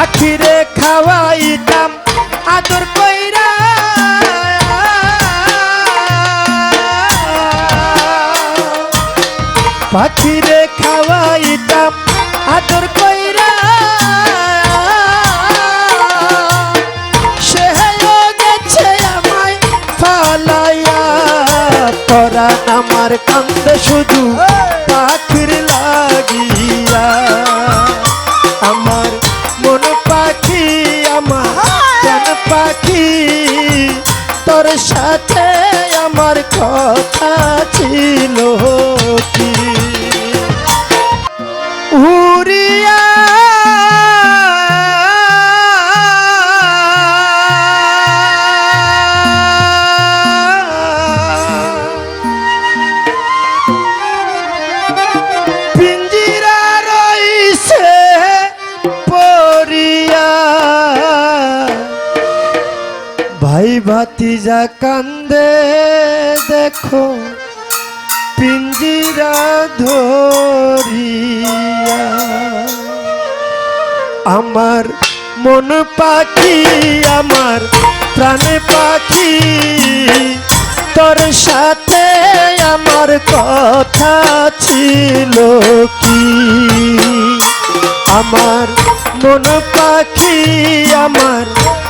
পাখিরে খাওয়াইতাম, আদর কইরা। পাখিরে খাওয়াইতাম, আদর কইরা। সে গেছে আমায় ফালাইয়া তোরা আমার কান্দে ভাতিজা কান্দে, দেখো, পিঞ্জিরা ধরিয়া। আমার মন পাখি, আমার প্রাণ পাখি, তোর সাথে আমার কথা ছিল কি? আমার মন পাখি, আমার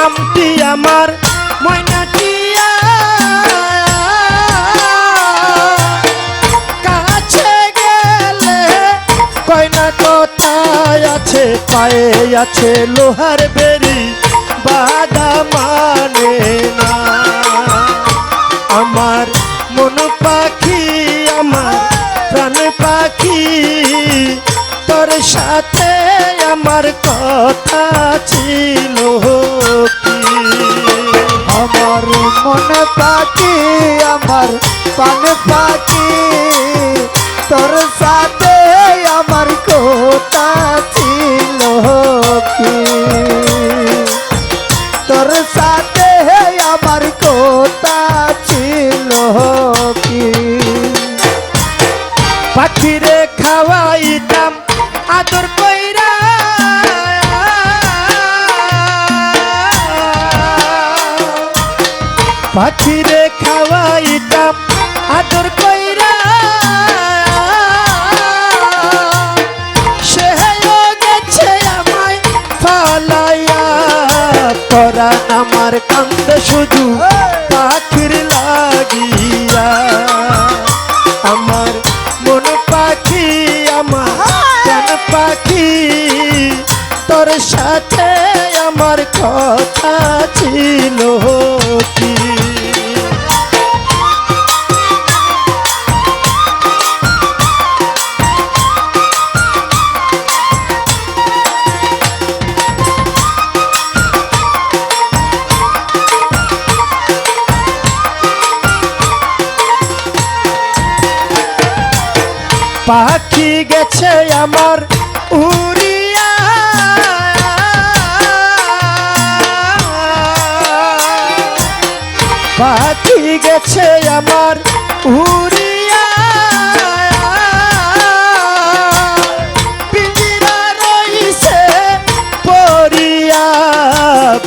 নামটি আমার ময়নাটিয়া কাছে গেলে কয়না কোথায় আছে, পায়ে আছে লোহার বেরি, বাধা মানে না। আমার মন পাখি, আমার প্রাণ পাখি, তোর সাথে আমার কথা ছিল আমার মন পাখি, আমার পান পাখি। তোর সাথে আমার কথা ছিল তোর সাথে পাখিরে খাওয়াইতাম আদর কইরা। সে গেছে আমায় ফালাইয়া তোরা আমার কান্দ শুধু। পাখি গেছে আমার উড়িয়া। পাখি গেছে আমার উড়িয়া। পিঞ্জিরা রইছে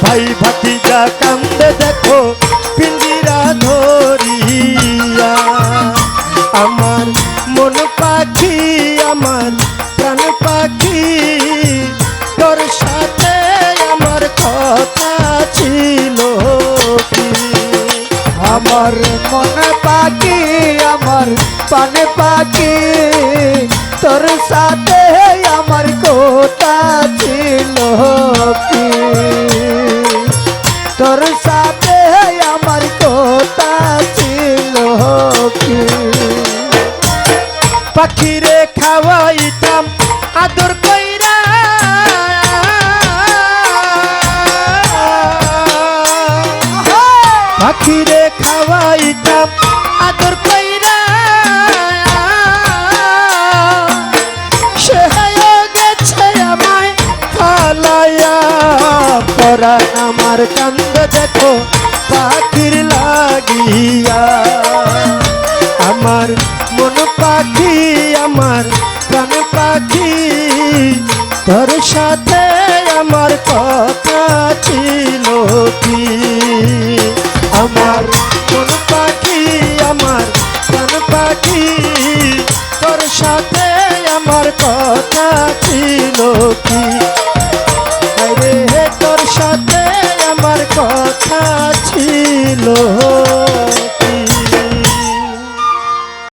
ভাই ভাতিজা কান্দে পাখি তোর সাথে আমার কোটা ছিল কি? তোর সাথে আমার কোটা ছিল কি? পাখিরে খাওয়াইতাম আদর কইরা। পাখিরে খাওয়াইতাম আদর পরাণ আমার কান্দ দেখো, পাখির লাগিয়া। আমার মন পাখি, আমার প্রাণ পাখি, তোর সাথে আমার কথা ছিল কি? আমার